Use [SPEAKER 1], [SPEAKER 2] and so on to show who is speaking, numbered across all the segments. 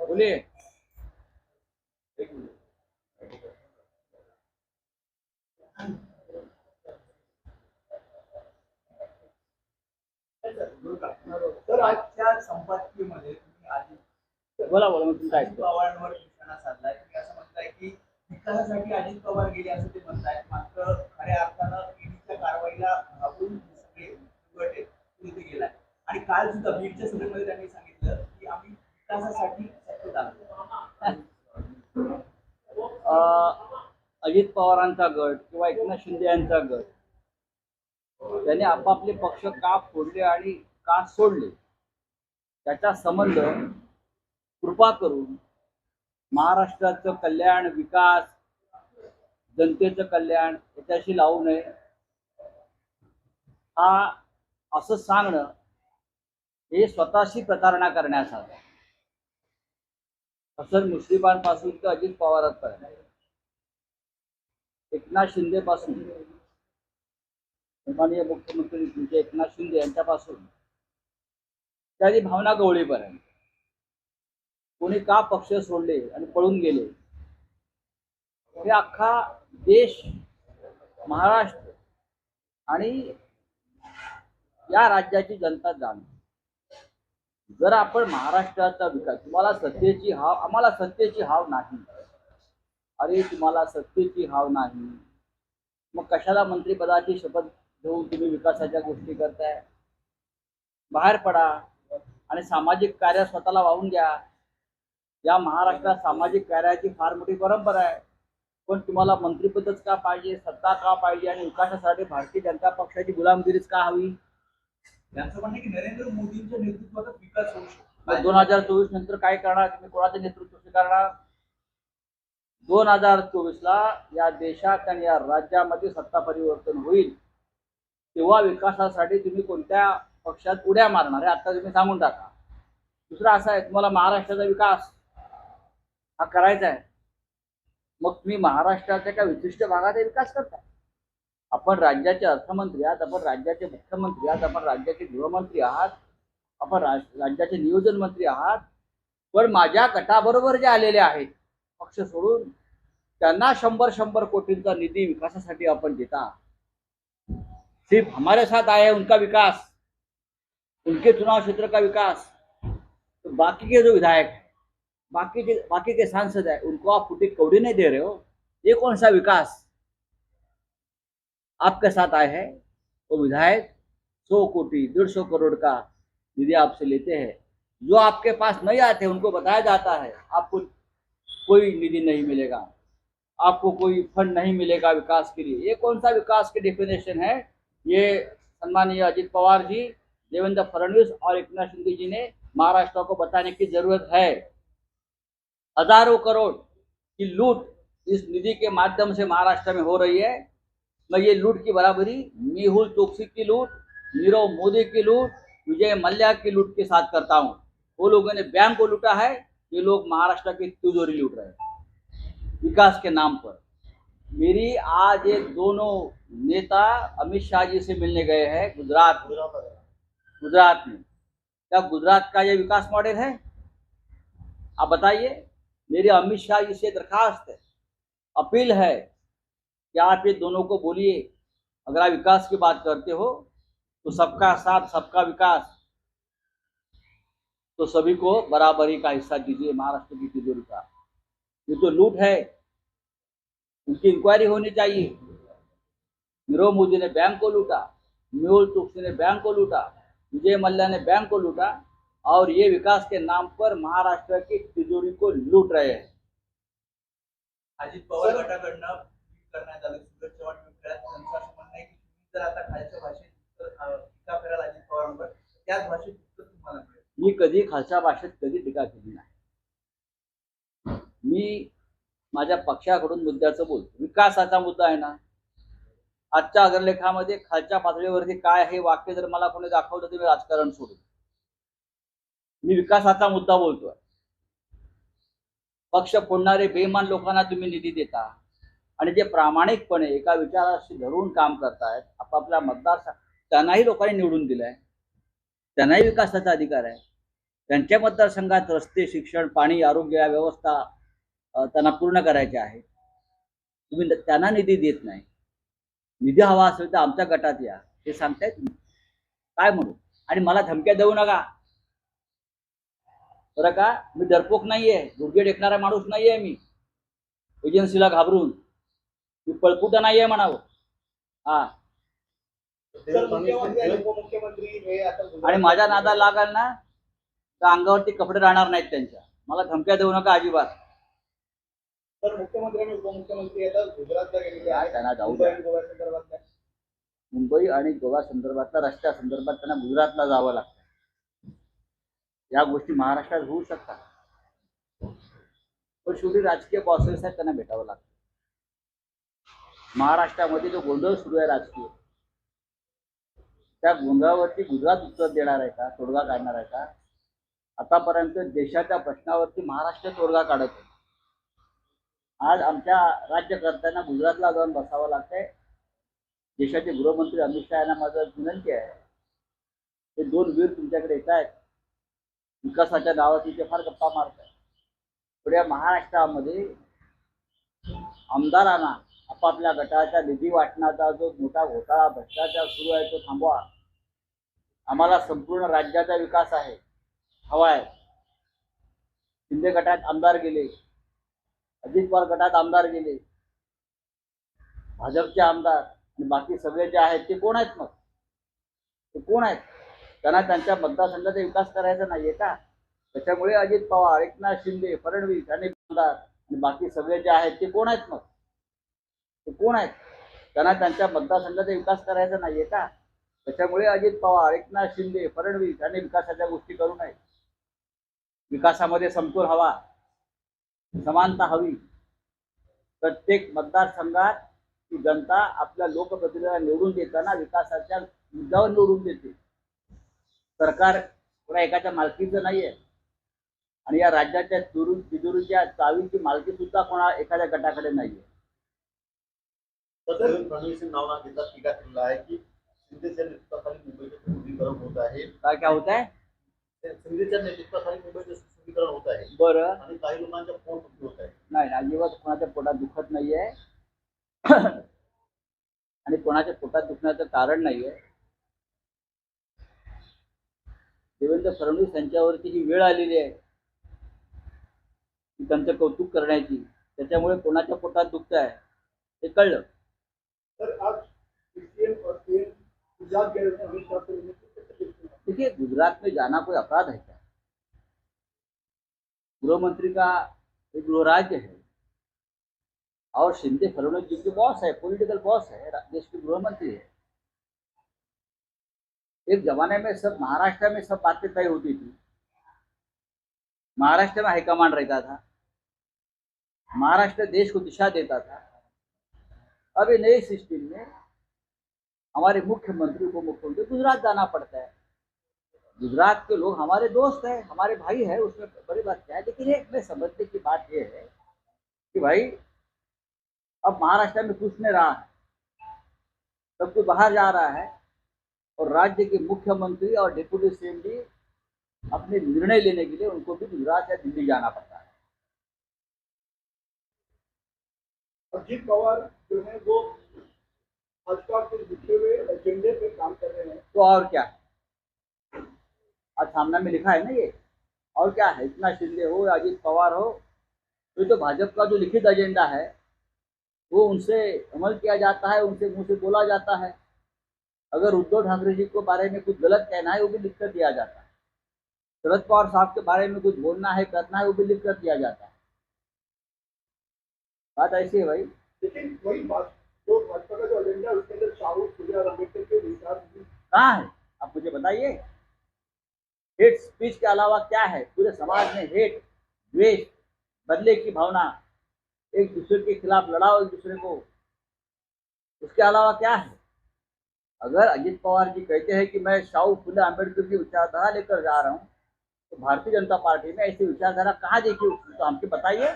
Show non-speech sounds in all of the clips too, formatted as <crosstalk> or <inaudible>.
[SPEAKER 1] बोलिए
[SPEAKER 2] तर आजच्या संपत्तीमध्ये तुम्ही आधी
[SPEAKER 1] बोला बोला मग तुमचं ऐकतो
[SPEAKER 2] पवारांवर निशाणा साधलाय. तुम्ही असं म्हणताय की विकासासाठी अजित पवार गेले असं ते म्हणतायत. कबीरच्या सभेमध्ये त्यांनी सांगितलं की आम्ही विकासासाठी
[SPEAKER 1] अं, अजित पवारांचा गट किंवा एकनाथ शिंदे यांचा गट त्याने आपापले पक्ष का फोडले आणि का सोडले त्याचा संबंध कृपा करून महाराष्ट्राचं कल्याण विकास जनतेचं कल्याण याच्याशी लावू नये. हा असं सांगणं हे स्वतःशी प्रतारणा करण्यासारखं हसन मुश्रीफांपासून तर अजित पवारांपर्यंत एकनाथ शिंदे पासून माननीय मुख्यमंत्री तुमचे एकनाथ शिंदे यांच्यापासून. त्याची भावना गवळीपर्यंत. कोणी का पक्ष सोडले आणि पळून गेले? हे अख्खा देश महाराष्ट्र आणि या राज्याची जनता जाणते. जर आपण महाराष्ट्राचा विकास तुम्हाला सत्तेची हाव आम्हाला सत्तेची हाव नाही. अरे तुम्हाला सत्तेची हाव नाही. मग कशाला मंत्रिपदाची शपथ घेऊन तुम्ही विकासाच्या गोष्टी करताय? बाहेर पडा आणि सामाजिक कार्य स्वतःला वाहून घ्या. या महाराष्ट्रात सामाजिक कार्याची फार मोठी परंपरा आहे. पण तुम्हाला मंत्रिपदच का पाहिजे सत्ता का पाहिजे आणि विकासासाठी भारतीय जनता पक्षाची गुलामगिरीच का हवी?
[SPEAKER 2] त्यांचं म्हणणं की नरेंद्र मोदींच्या नेतृत्वाचा विकास होऊ शकतो.
[SPEAKER 1] दोन हजार चोवीस नंतर काय करणार? तुम्ही कोणाचं नेतृत्व स्वीकारणार? दोन हजार चोवीस ला या देशात आणि या राज्यामध्ये सत्ता परिवर्तन होईल. तेव्हा विकासासाठी तुम्ही कोणत्या पक्षात उड्या मारणार आता तुम्ही सांगून टाका. दुसरा असा आहे तुम्हाला महाराष्ट्राचा विकास हा करायचा आहे. मग तुम्ही महाराष्ट्राच्या एका विशिष्ट भागाचा विकास करताय. आपण राज्याचे अर्थमंत्री आहात आपण राज्याचे मुख्यमंत्री आहात आपण राज्याचे गृहमंत्री आहात आपण राज- राज्याचे नियोजन मंत्री आहात पण माझ्या गटाबरोबर जे आलेले आहेत पक्ष सोडून त्यांना शंभर शंभर कोटींचा निधी विकासासाठी आपण देता सिर्फ हमारे साथ आए उनका विकास उनके चुनाव क्षेत्र का विकास तो बाकी के जो विधायक है बाकी के बाकी के सांसद है उनको आप फुटी कौड़ी नहीं दे रहे हो? ये कौन सा विकास? आपके साथ आए हैं। वो विधायक सौ कोटी, डेढ़ सौ करोड़ का निधि आपसे लेते हैं। जो आपके पास नहीं आते, उनको बताया जाता है, आपको कोई निधि नहीं मिलेगा। आपको कोई फंड नहीं मिलेगा विकास के लिए। ये कौन सा विकास की डेफिनेशन है? ये सम्मानीय अजित पवार जी, देवेंद्र फडणवीस और एकनाथ शिंदे जी ने महाराष्ट्र को बताने की ज़रूरत है। हज़ारों करोड़ की लूट इस निधि के माध्यम से महाराष्ट्र में हो रही है। मैं ये लूट की बराबरी मेहुल चोकसी की लूट नीरव मोदी की लूट विजय मल्ल्या की लूट के साथ करता हूँ। वो लोगों ने बैंक को लूटा है ये लोग महाराष्ट्र की तिजोरी लूट रहे हैं। विकास के नाम पर। मेरी आज ये दोनों नेता अमित शाह जी से मिलने गए हैं गुजरात गुजरात में। क्या गुजरात का ये विकास मॉडल है? आप बताइए। मेरी अमित शाह जी से दरखास्त है। अपील है कि आप ये दोनों को बोलिए अगर आप विकास की बात करते हो तो सबका साथ, सबका विकास। तो सभी को बराबरी का हिस्सा दीजिए, महाराष्ट्र की तिजोरी का। ये तो लूट है। उनकी इंक्वायरी होनी चाहिए। नीरव मोदी ने बैंक को लूटा, मेहुल चोकसी ने बैंक को लूटा, विजय मल्ल्या ने बैंक को लूटा, और ये विकास के नाम पर महाराष्ट्र की तिजोरी को लूट रहे हैं।
[SPEAKER 2] अजित पवार गटाकडनं करण्यात आलं. सुरज चव्हाण खेळात त्यांचं असं म्हणणं आहे की तुम्ही जर आता खालच्या भाषेत उत्तर, टीका कराल अजित पवारांवर त्याच भाषेत उत्तर तुम्हाला मिळेल.
[SPEAKER 1] मी कधी खालच्या भाषेत कधी टीका केली नाही. मी माझ्या पक्षाकडून मुद्द्याचं बोलतो. विकासाचा मुद्दा आहे ना. आजच्या अग्रलेखामध्ये खालच्या पातळीवरती काय हे वाक्य जर मला कोणी दाखवलं तर मी राजकारण सोडून. मी विकासाचा मुद्दा बोलतोय. पक्ष फोडणारे बेमान लोकांना तुम्ही निधी देता. आणि जे प्रामाणिकपणे एका विचाराशी धरून काम करतायत आपापल्या मतदार त्यांनाही लोकांनी निवडून दिलंय. त्यांनाही विकासाचा अधिकार आहे. त्यांच्या मतदारसंघात रस्ते शिक्षण पाणी आरोग्य या व्यवस्था त्यांना पूर्ण करायच्या आहेत. तुम्ही त्यांना निधी देत नाही. निधी हवा असेल तर आमच्या गटात या. हे सांगताय तुम्ही. काय म्हणू? आणि मला धमक्या देऊ नका. बरं का? मी डरपोक नाहीये. गुडघे टेकणारा माणूस नाहीये मी. एजन्सीला घाबरून. मी पळपुटा नाहीये म्हणावं? हा.
[SPEAKER 2] आणि हे
[SPEAKER 1] माझ्या नादाला लागाल ना तर अंगावरती कपडे राहणार नाहीत त्यांच्या. मला धमक्या देऊ नका अजिबात.
[SPEAKER 2] तर मुख्यमंत्री आणि उपमुख्यमंत्री आता गुजरातला गेलेले
[SPEAKER 1] काय
[SPEAKER 2] आहेत.
[SPEAKER 1] त्यांना जाऊ
[SPEAKER 2] मुंबई
[SPEAKER 1] द्या.
[SPEAKER 2] आणि गोव्यासंदर्भातल्या.
[SPEAKER 1] मुंबई आणि गोवा संदर्भातल्या रस्त्यासंदर्भात त्यांना गुजरातला जावं लागतं. या गोष्टी महाराष्ट्रात होऊ शकतात. पण शेवटी राजकीय बॉसेस आहेत त्यांना भेटावं लागतं. महाराष्ट्रामध्ये जो गोंधळ सुरू आहे राजकीय त्या गोंधळावरती गुजरात उत्तर देणार आहे का? तोडगा काढणार आहे का? आतापर्यंत देशाच्या प्रश्नावरती महाराष्ट्र तोडगा काढत आहे आज आमच्या राज्यकर्त्यांना गुजरातला जाऊन बसावं लागतंय. देशाचे गृहमंत्री अमित शहा यांना माझं विनंती आहे. हे दोन वीर तुमच्याकडे येत आहेत. विकासाच्या नावाची ते फार गप्पा मारत आहेत पण या महाराष्ट्रामध्ये आमदारांना आपापल्या गटाच्या निधी वाटण्याचा जो मोठा घोटाळा भ्रष्टाचार सुरू आहे तो थांबवा. आम्हाला संपूर्ण राज्याचा विकास आहे. हवा आहे. शिंदे गटात आमदार गेले. अजित पवार गटात आमदार गेले. भाजपचे आमदार आणि बाकी सगळे जे आहेत ते कोण आहेत मग? ते कोण आहेत? त्यांना त्यांच्या मतदारसंघाचा विकास करायचा नाहीये का? त्याच्यामुळे अजित पवार एकनाथ शिंदे फडणवीस आणि आमदार आणि बाकी सगळे जे आहेत ते कोण आहेत मग? ते कोण आहेत? त्यांना त्यांच्या मतदारसंघाचा विकास करायचा नाहीये का? त्याच्यामुळे अजित पवार एकनाथ शिंदे फडणवीस यांनी विकासाच्या गोष्टी करू नये. विकासामध्ये समतोल हवा. समानता हवी. प्रत्येक मतदारसंघात ती जनता आपल्या लोकप्रतिनिधीला निवडून देताना विकासाच्या मुद्द्यावर निवडून देते. सरकार पुन्हा एकाच्या मालकीचं नाहीये. आणि या राज्याच्या चुरू तिजोरीच्या चावीची मालकी सुद्धा कोणा एखाद्या गटाकडे नाहीये.
[SPEAKER 3] आहे फडणवीस नाव ना घेता टीका केलेला आहे की शिंदेच्या नेतृत्वाखाली मुंबईचे सुशोभीकरण होत आहे.
[SPEAKER 1] काय काय होत आहे?
[SPEAKER 3] शिंदेच्या नेतृत्वाखाली मुंबईचे सुशोभीकरण होत आहे.
[SPEAKER 1] बरं.
[SPEAKER 3] आणि काही लोकांच्या पोट होत आहे.
[SPEAKER 1] नाही अजिबात कोणाच्या पोटात दुखत नाहीये. <clears throat> आणि कोणाच्या पोटात दुखण्याचं कारण नाहीये. देवेंद्र फडणवीस यांच्यावरती ही वेळ आलेली आहे की त्यांचं कौतुक करण्याची त्याच्यामुळे कोणाच्या पोटात दुखत आहे ते कळलं. देखिए, गुजरात में जाना कोई अपराध है क्या? गृह मंत्री का एक गृह राज्य है और शिंदे फडणवीस जी के बॉस है पॉलिटिकल बॉस है, देश के गृह मंत्री है। एक जमाने में सब, महाराष्ट्र में सब बातें तय होती थी। महाराष्ट्र में हाईकमांड रहता था। महाराष्ट्र देश को दिशा देता था। अभी नई सिस्टम में हमारे मुख्यमंत्री को मुख्यमंत्री गुजरात जाना पड़ता है। गुजरात के लोग हमारे दोस्त हैं, हमारे भाई हैं, उसमें बड़ी बात क्या है, लेकिन एक में समझने की बात यह है कि भाई, अब महाराष्ट्र में कुछ नहीं रहा है। सब कुछ बाहर जा रहा है और राज्य के मुख्यमंत्री और डिप्यूटी सीएम भी अपने निर्णय लेने के लिए उनको भी गुजरात या दिल्ली जाना पड़ता है।
[SPEAKER 2] अजीत पवार जो है वो भाजपा के लिखे हुए एजेंडे पे काम कर रहे हैं।
[SPEAKER 1] तो और क्या? है आज सामने में लिखा है ना ये? और क्या है? इतना शिंदे हो, अजीत पवार हो तो ये तो भाजपा का जो लिखित एजेंडा है, वो उनसे अमल किया जाता है, उनसे मुँह से बोला जाता है। अगर उद्धव ठाकरे जी को बारे में कुछ गलत कहना है, वो भी लिख कर दिया जाता है। शरद पवार साहब के बारे में कुछ बोलना है, करना है, वो भी लिख कर दिया जाता है। बात ऐसी है भाई।
[SPEAKER 2] लेकिन वही बात जो भाजपा का जो एजेंडा है उसके अंदर शाहरुख और अंबेडकर के विचार
[SPEAKER 1] कहाँ है? आप मुझे बताइए। हेट स्पीच के अलावा क्या है? पूरे समाज में हेट द्वेष बदले की भावना एक दूसरे के खिलाफ लड़ाओ एक दूसरे को। उसके अलावा क्या है? अगर अजित पवार जी कहते हैं कि मैं शाहू फुले अंबेडकर की विचारधारा लेकर जा रहा हूँ तो भारतीय जनता पार्टी में ऐसी विचारधारा कहाँ देखी तो हमको बताइए।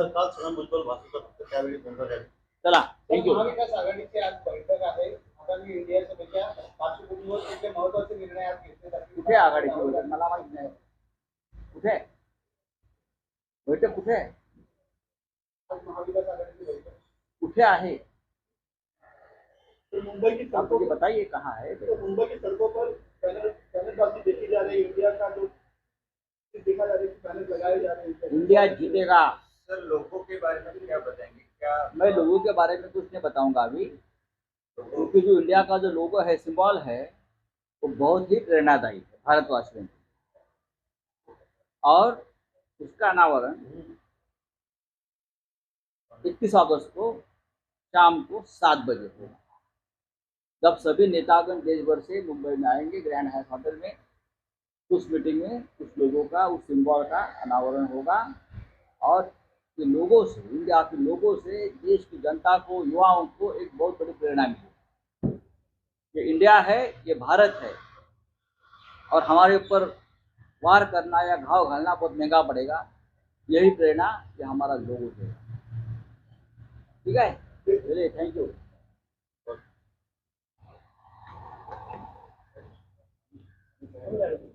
[SPEAKER 3] तर काल छगन भुजबळ फक्त त्यावेळी गोंधळ झाले
[SPEAKER 1] चला थँक्यू
[SPEAKER 2] महाविकास आघाडीची आज बैठक आहे.
[SPEAKER 3] भारताने इंडिया सभेच्या पार्श्वभूमीवर कुठले महत्वाचे निर्णय आज घेतले जातील?
[SPEAKER 1] कुठे आहे आघाडीची बैठक? मला माहित नाही. कुठे? आहे? बैठक कुठे आहे?
[SPEAKER 3] आज महाविकास आघाडीची बैठक.
[SPEAKER 1] कुठे आहे?
[SPEAKER 3] तो मुंबई की
[SPEAKER 1] आप
[SPEAKER 3] सड़कों
[SPEAKER 1] मुझे बताइए कहाँ है
[SPEAKER 3] तो मुंबई की सड़कों पर बैनर बैनरबाजी देखी जा रही है. इंडिया का जो देखा जा रहा है कि बैनर लगाए जा रहे हैं.
[SPEAKER 1] इंडिया जीतेगा.
[SPEAKER 2] सर, लोगों के बारे में क्या बताएँगे? क्या
[SPEAKER 1] मैं लोगों के बारे में कुछ नहीं बताऊँगा अभी। क्योंकि जो इंडिया का जो लोगो है, सिंबल है, वो बहुत ही प्रेरणादायी है, भारतवासियों और उसका अनावरण इक्कीस अगस्त को शाम को सात बजे होगा। जब सभी नेतागण देश भर से मुंबई में आएँगे, ग्रैंड हाइट होटल में, उस मीटिंग में उस लोगों का, उस सिंबल का अनावरण होगा। और के लोगों से, इंडिया के लोगों से, देश की जनता को, युवाओं को एक बहुत बड़ी प्रेरणा मिली। ये इंडिया है, ये भारत है। और हमारे ऊपर वार करना या घाव घालना बहुत महँगा पड़ेगा। यही प्रेरणा ये हमारा लोगों से ठीक है? चलिए थैंक यू Thank you.